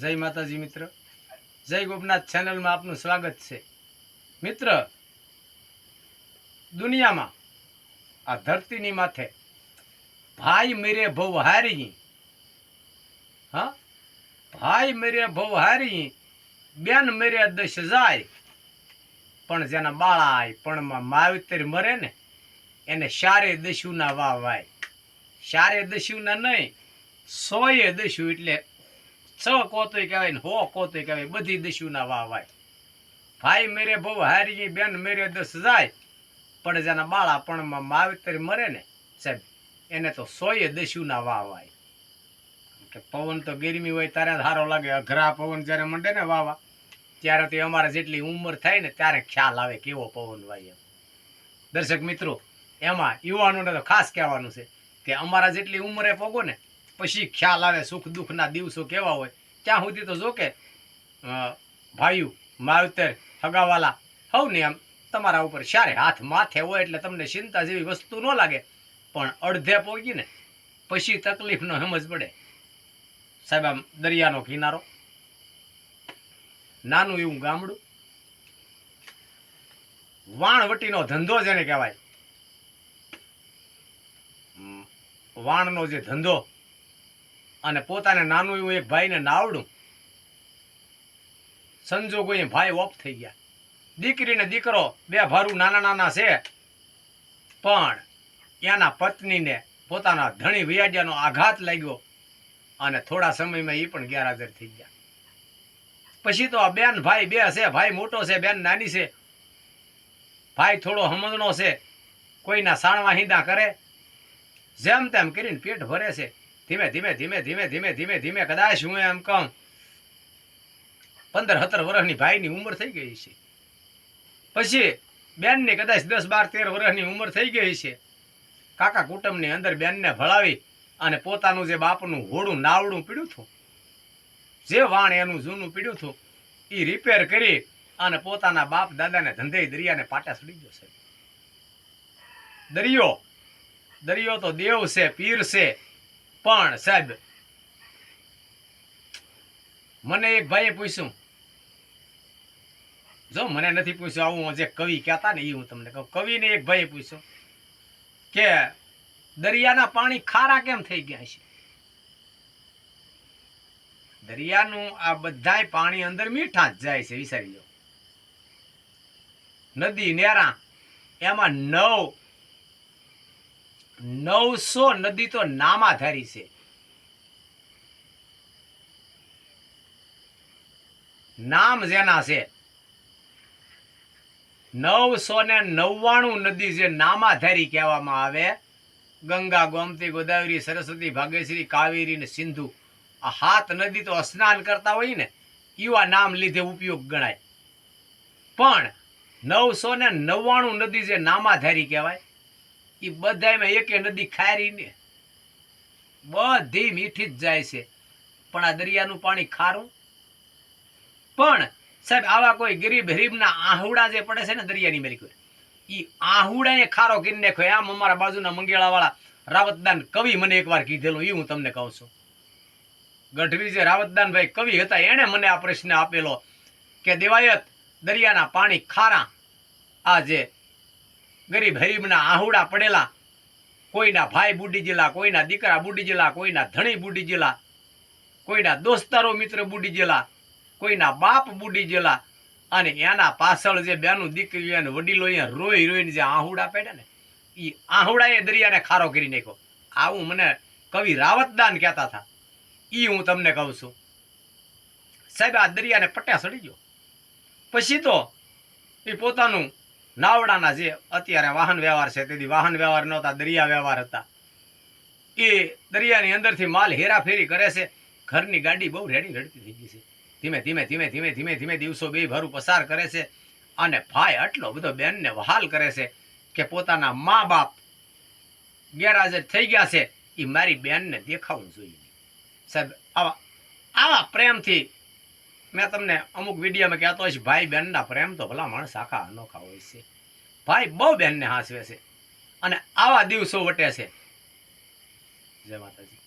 જય માતાજી મિત્ર. જય ગોપનાથ ચેનલમાં આપનું સ્વાગત છે. મિત્ર, દુનિયામાં આ ધરતીની માથે ભાઈ મેરે ભવ હારી. હા? ભાઈ મેરે ભવ હારી, બેન મેરે દશ જાય. પણ જેના બાળાય પણ માવતર મરે ને, એને શારે દશુના વાહ વાય શારે દસ્યુના નહીં સોએ દશુ એટલે છ કોતોય કહેવાય ને હો કોતોય કહેવાય, બધી દસ્યુના વાવાય ભાઈ મેરે બહુ હારી બેન, મેરે દસ જાય. પણ જેના બાળા પણ માવતર મરે ને, સાહેબ, એને તો સોય દસ્યુના વાવાય કે પવન તો ગરમી હોય ત્યારે સારો લાગે, અઘરા પવન જ્યારે મંડે ને વાવા ત્યારે તે અમારે જેટલી ઉંમર થાય ને ત્યારે ખ્યાલ આવે કેવો પવન વાય એમ. દર્શક મિત્રો, એમાં યુવાનોને તો ખાસ કહેવાનું છે કે અમારા જેટલી ઉંમરે પોગો ને પછી ખ્યાલ આવે, સુખ દુઃખના દિવસો કેવા હોય, ત્યાં સુધી તો જો કે ભાઈઓ માવતર હગાવાલા, હવ ને એમ, તમારા ઉપર સારે હાથ માથે હોય એટલે તમને ચિંતા જેવી વસ્તુ ન લાગે, પણ અડધે પોગી ને પછી તકલીફનો સમજ પડે. સાહેબ, આમ દરિયાનો કિનારો, નાનું એવું ગામડું, વાણવટીનો ધંધો જેને કહેવાય. વાણનો જે ધંધો અને પોતાને નાનું એવું એક ભાઈને નાવડું. સંજોગો એ ભાઈ ઓફ થઈ ગયા. દીકરી ને દીકરો બે ભારું નાના નાના છે. પણ એના પત્નીને પોતાના ધણી વિયાજાનો આઘાત લાગ્યો અને થોડા સમયમાં એ પણ ગેરહાજર થઈ ગયા. પછી તો આ બેન ભાઈ બે છે, ભાઈ મોટો છે, બેન નાની છે. ભાઈ થોડો સમજણો છે, કોઈના સાણવા હિંદા કરે. જેમ તેમ કરીને પેટ ભરે છે. ધીમે ધીમે ધીમે ધીમે ધીમે ધીમે ધીમે, કદાચ હું એમ કહું, પંદર, સત્તર વર્ષની ભાઈની ઉંમર થઈ ગઈ છે પછી બેનને કદાચ દસ, બાર, તેર વર્ષની ઉંમર થઈ ગઈ છે કાકા કુટુંબની અંદર બેનને ભળાવી અને પોતાનું જે બાપનું હોડું, નાવડું પીડ્યું હતું, જે વાણ એનું જૂનું પીડ્યું હતું એ રિપેર કરી અને પોતાના બાપ દાદાને ધંધે દરિયાને પાટા સડી ગયો છે દરિયો દરિયો તો દેવ છે, પીર છે પણ સાહેબ, મને એક ભાઈએ પૂછ્યું. જો મને નથી પૂછ્યું, આવું જે કવિ કહેતા ને એ હું તમને કહું. કવિને એક ભાઈએ પૂછ્યું કે દરિયાના પાણી ખારા કેમ થઈ ગયા છે? દરિયાનું આ બધાય પાણી અંદર મીઠા જ જાય છે, વિચારી લો. નદી, નેરા, એમાં નવ નવસો નદી તો નામાધારી છે. નામ જેના છે? નવસો ને નવ્વાણું નદી જે નામાધારી કહેવામાં આવે, ગંગા, ગોમતી, ગોદાવરી, સરસ્વતી ભાગ્યશ્રી કાવેરી ને સિંધુ. આ હાથ નદી તો સ્નાન કરતા હોય ને એવા નામ લીધે ઉપયોગ ગણાય. પણ નવસો ને નવ્વાણું નદી જે નામાધારી કહેવાય એ બધામાં એકે નદી ખારી ને. બધી મીઠી જ જાય છે. પણ આ દરિયાનું પાણી ખારું. પણ સાહેબ, આવા કોઈ ગરીબ હરીબના આહુડા જે પડે છે ને દરિયાની મેરી કોઈ એ ખારો કરી નાખો આમ અમારા બાજુના મંગેળાવાળા રાવતદાન કવિ મને એકવાર કીધેલું એ હું તમને કહું છું. ગઢવી જે રાવતદાનભાઈ કવિ હતા, એણે મને આ પ્રશ્ન આપેલો કે દેવાયત દરિયાના પાણી ખારા. આ જે ગરીબ હરીબના આહુડા પડેલા, કોઈના ભાઈ બુડી ગયેલા કોઈના દીકરા બુડી જેલા, કોઈના ધણી બુડી ગયેલા કોઈના દોસ્તારો મિત્ર બુડી ગયેલા કોઈના બાપ બુડી ગયેલા અને એના પાછળ જે બેનું દીકરીઓ અને વડીલો અહીંયા રોઈ રોઈને જે આહુડા પડ્યા ને એ આહુડાએ દરિયાને ખારો કરી નાખ્યો. આવું મને કવિ રાવતદાન કહેતા હતા. એ હું તમને કહું છું. સાહેબ, આ દરિયાને પટ્યા સડી ગયો. પછી તો એ પોતાનું નાવડાના જે અત્યારે વાહન વ્યવહાર છે, તેથી વાહન વ્યવહાર નહોતા, દરિયા વ્યવહાર હતા. એ દરિયાની અંદરથી માલ હેરાફેરી કરે છે. ઘરની ગાડી બહુ રેડી રડતી થઈ ગઈ છે. ધીમે ધીમે ધીમે ધીમે ધીમે ધીમે દિવસો બે ભરું પસાર કરે છે અને ભાઈ આટલો બધો બેનને વહાલ કરે છે કે પોતાના મા બાપ ગેરહાજર થઈ ગયા છે. એ મારી બેનને દેખાવું જોઈએ સાહેબ, આવા આવા પ્રેમથી મેં તમને અમુક વિડીયોમાં કહેતો છે, ભાઈ બહેનના પ્રેમ તો ભલા માણસ આખા અનોખા હોય છે. ભાઈ બહુ બહેનને હાંસવે છે. અને આવા દિવસો વટે છે. જય માતાજી.